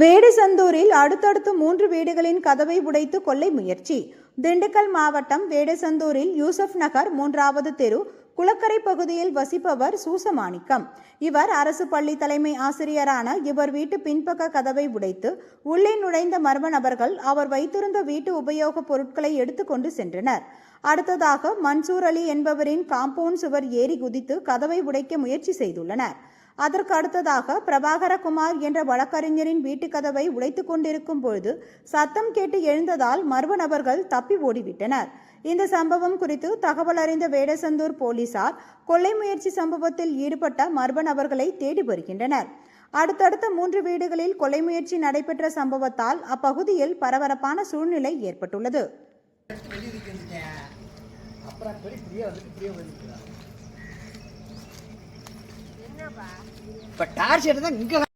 வேடசந்தூரில் அடுத்தடுத்து மூன்று வீடுகளின் கதவை உடைத்து கொள்ளை முயற்சி. திண்டுக்கல் மாவட்டம் வேடசந்தூரில் யூசப் நகர் மூன்றாவது தெரு குளக்கரை பகுதியில் வசிப்பவர் சூசமாணிக்கம். இவர் அரசு பள்ளி தலைமை ஆசிரியரான இவர் வீட்டு பின்பக்க கதவை உடைத்து உள்ளே நுழைந்த மர்ம நபர்கள் அவர் வைத்திருந்த வீட்டு உபயோகப் பொருட்களை எடுத்துக்கொண்டு சென்றனர். அடுத்ததாக மன்சூர் அலி என்பவரின் காம்பவுண்ட் சுவர் ஏறி குதித்து கதவை உடைக்க முயற்சி செய்துள்ளனர். அதற்கு அடுத்ததாக பிரபாகரகுமார் என்ற வழக்கறிஞரின் வீட்டுக் கதவை கொண்டிருக்கும் பொழுது சத்தம் கேட்டு எழுந்ததால் மர்ம நபர்கள் தப்பி ஓடிவிட்டனர். இந்த சம்பவம் குறித்து தகவல் அறிந்த வேடசந்தூர் போலீசார் கொள்ளை முயற்சி சம்பவத்தில் ஈடுபட்ட மர்ம நபர்களை தேடி வருகின்றனர். அடுத்தடுத்த மூன்று வீடுகளில் கொலை முயற்சி நடைபெற்ற சம்பவத்தால் அப்பகுதியில் பரபரப்பான சூழ்நிலை ஏற்பட்டுள்ளது. இப்போ டார்ச் எடுத்தால் இங்கே